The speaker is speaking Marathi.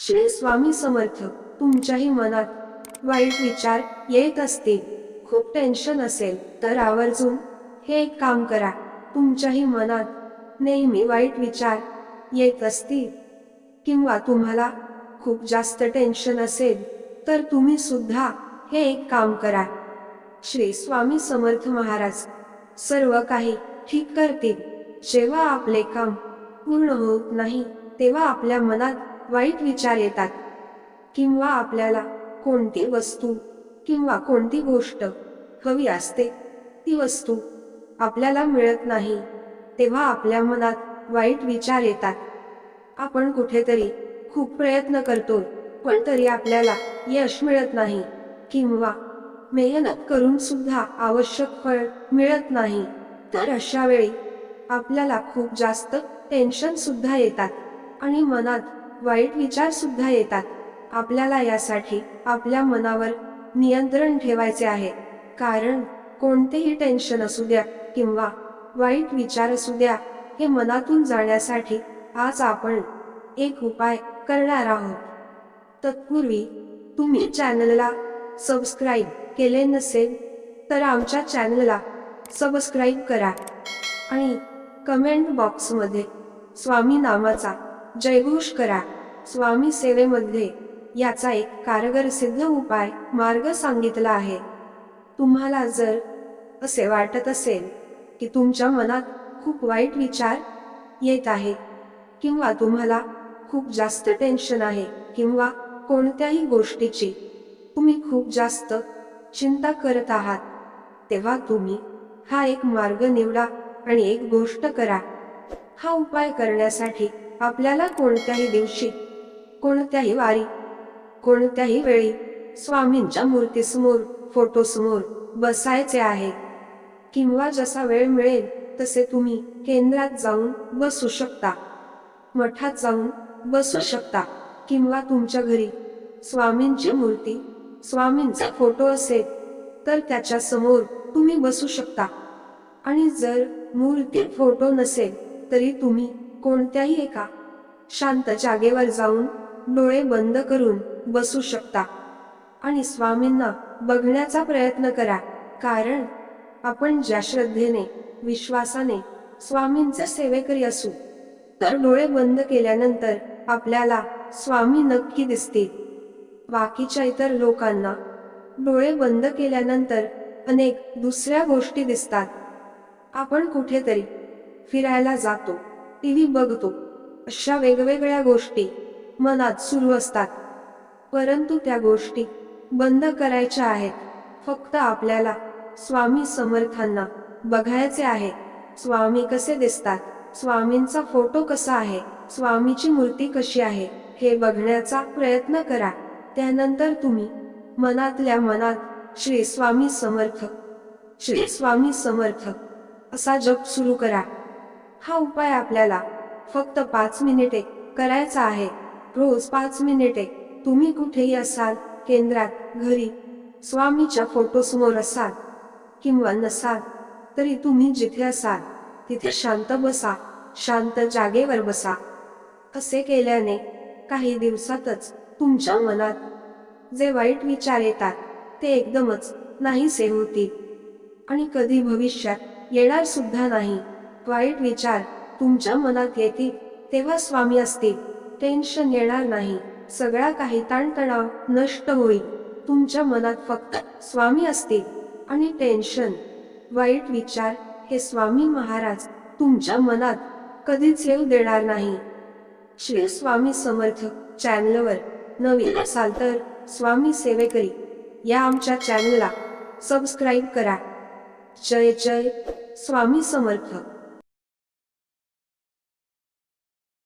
श्री स्वामी समर्थ तुमच्याही मनात वाईट विचार येत असतील खूप टेन्शन असेल तर आवर्जून हे एक काम करा. तुमच्याही मनात नेहमी वाईट विचार येत असतील किंवा तुम्हाला खूप जास्त टेन्शन असेल तर तुम्ही सुद्धा हे एक काम करा. श्री स्वामी समर्थ महाराज सर्व काही ठीक करतील. जेव्हा आपले काम पूर्ण होत नाही तेव्हा आपल्या मनात वाईट विचार येतात. किंवा आपल्याला कोणती वस्तू किंवा कोणती गोष्ट हवी असते ती वस्तू आपल्याला मिळत नाही तेव्हा आपल्या मनात वाईट विचार येतात. आपण कुठेतरी खूप प्रयत्न करतो पण तरी आपल्याला यश मिळत नाही किंवा मेहनत करून सुद्धा आवश्यक फळ मिळत नाही तर अशा वेळी आपल्याला खूप जास्त टेन्शन सुद्धा येतात आणि मनात वाईट विचार सुद्धा येतात. आपल्याला यासाठी आपल्या मनावर नियंत्रण ठेवायचे आहे. कारण कोणतेही टेन्शन असू द्या किंवा वाईट विचार असू द्या हे मनातून जाण्यासाठी आज आपण एक उपाय करणार आहोत. तत्पूर्वी तुम्ही चॅनलला सबस्क्राईब केले नसेल तर आमच्या चॅनलला सबस्क्राईब करा. आणि कमेंट बॉक्समध्ये स्वामी नामाचा जयघोष करा. स्वामी सेवेमध्ये याचा एक कारगर सिद्ध उपाय मार्ग सांगितला आहे. तुम्हाला जर असे वाटत असेल की तुमच्या मनात खूप वाईट विचार येत आहे किंवा तुम्हाला खूप जास्त टेन्शन आहे किंवा कोणत्याही गोष्टीची तुम्ही खूप जास्त चिंता करत आहात तेव्हा तुम्ही हा एक मार्ग निवडा आणि एक गोष्ट करा. हा उपाय करण्यासाठी आपल्याला कोणत्याही दिवशी कोणत्याही वारी कोणत्याही वेळी स्वामींच्या मूर्तीसमोर फोटोसमोर बसायचे आहे. किंवा जसा वेळ मिळेल तसे तुम्ही केंद्रात जाऊन बसू शकता. मठात जाऊन बसू शकता. किंवा तुमच्या घरी स्वामींची मूर्ती स्वामींचा फोटो असेल तर त्याच्यासमोर तुम्ही बसू शकता. आणि जर मूर्ती फोटो नसेल तरी तुम्ही कोणत्याही एका शांत जागेवर जाऊन डोळे बंद करून बसू शकता. आणि स्वामींना बघण्याचा प्रयत्न करा. कारण आपण ज्या श्रद्धेने विश्वासाने स्वामींच्या सेवेकरी असू तर डोळे बंद केल्यानंतर आपल्याला स्वामी नक्की दिसतील. बाकीच्या इतर लोकांना डोळे बंद केल्यानंतर अनेक दुसऱ्या गोष्टी दिसतात. आपण कुठेतरी फिरायला जातो टी व्ही बघतो अशा वेगवेगळ्या गोष्टी मनात सुरू असतात. परंतु त्या गोष्टी बंद करायच्या आहेत. फक्त आपल्याला स्वामी समर्थांना बघायचे आहे. स्वामी कसे दिसतात? स्वामींचा फोटो कसा आहे? स्वामीची मूर्ती कशी आहे? हे बघण्याचा प्रयत्न करा. त्यानंतर तुम्ही मनातल्या मनात श्री स्वामी समर्थ श्री स्वामी समर्थ असा जप सुरू करा. हा उपाय आपल्याला फक्त पाच मिनिटे करायचा आहे. रोज पाच मिनिटे. तुम्ही कुठेही असाल केंद्रात घरी स्वामीच्या फोटोसमोर असाल किंवा नसाल तरी तुम्ही जिथे असाल तिथे शांत बसा शांत जागेवर बसा. असे केल्याने काही दिवसातच तुमच्या मनात जे वाईट विचार येतात ते एकदमच नाहीसे होतील. आणि कधी भविष्यात येणार सुद्धा नाही. वाईट विचार तुमच्या मनात येतील तेव्हा स्वामी असतील. टेन्शन येणार नाही. सगळा काही ताणतणाव नष्ट होईल. तुमच्या मनात फक्त स्वामी असतील आणि टेन्शन वाईट विचार हे स्वामी महाराज तुमच्या मनात कधीच येऊ देणार नाही. श्री स्वामी समर्थ चॅनलवर नवीन असाल तर स्वामी सेवेकरी या आमच्या चॅनलला सबस्क्राईब करा. जय जय स्वामी समर्थ.